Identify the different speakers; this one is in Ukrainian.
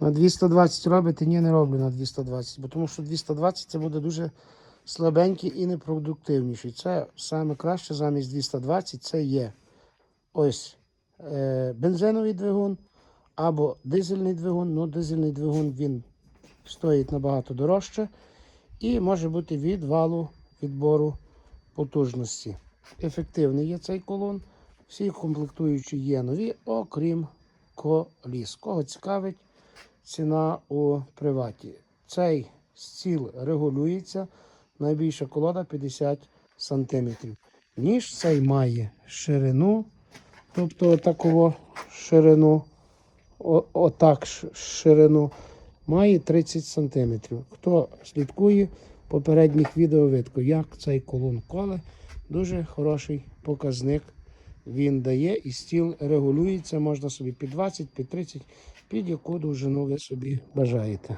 Speaker 1: На 220 робите? Ні, не роблю на 220, бо тому що 220 це буде дуже слабенький і непродуктивніший. Це саме краще замість 220 це є ось е, бензиновий двигун або дизельний двигун. Ну, дизельний двигун він стоїть набагато дорожче і може бути від валу відбору потужності. Ефективний є цей колон. Всі комплектуючі є нові, окрім коліс. Кого цікавить ціна у приваті. Цей стіл регулюється. Найбільша колода 50 см. Ніж цей має ширину, тобто таково ширину, отак ширину, має 30 см. Хто слідкує попередніх відео видко, як цей колон коле, дуже хороший показник він дає, і стіл регулюється, можна собі під 20, під 30, під яку довжину ви собі бажаєте.